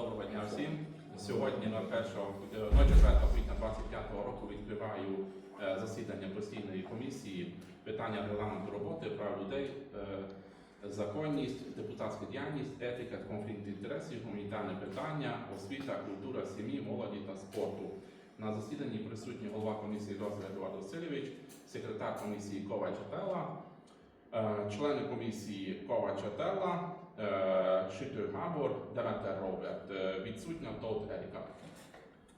Доброго дня всім. Сьогодні на 1, е, 4 квітня 25 року відкриваю е, засідання постійної комісії питання регламенту роботи, прав людей, е, законність, депутатська діяльність, етика, конфлікт інтересів, гуманітарне питання, освіта, культура, сім'ї, молоді та спорту. На засіданні присутні голова комісії Роза Едуард Васильович, секретар комісії Ковач Атела, е, члени комісії Ковач Атела, е, Шитер Габор, Деметер Роберт, е, відсутня Толт Еріка.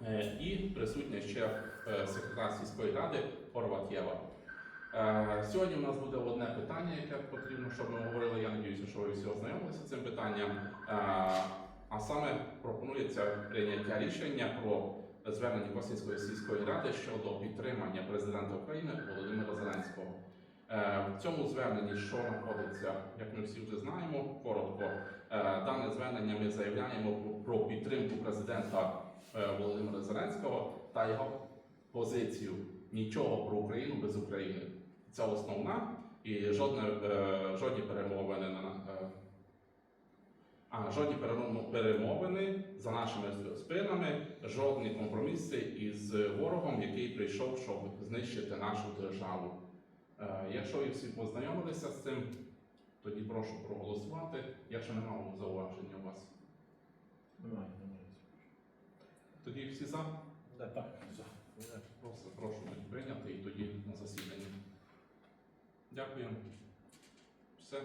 Е, І присутня ще е, секретар сільської ради Хорват Єва. Е, Сьогодні у нас буде одне питання, яке потрібно, щоб ми говорили. Я сподіваюся, що ви всі ознайомилися цим питанням. Е, А саме пропонується прийняття рішення про звернення Косинської сільської ради щодо підтримання президента України Володимира Зеленського. Е, В цьому зверненні, що знаходиться, як ми всі вже знаємо, коротко, е, дане звернення ми заявляємо про- підтримку президента е, Володимира Зеленського та його позицію нічого про Україну без України. Це основна і жодне, жодні перемовини на а жодні перемовини за нашими спинами, жодні компроміси із ворогом, який прийшов, щоб знищити нашу державу. Е, Якщо ви всі познайомилися з цим, тоді прошу проголосувати. Якщо немає зауваження у вас, Немає, немає. тоді всі за. Да, так, за. Просто прошу прийняти і тоді на засіданні. Дякую. Все.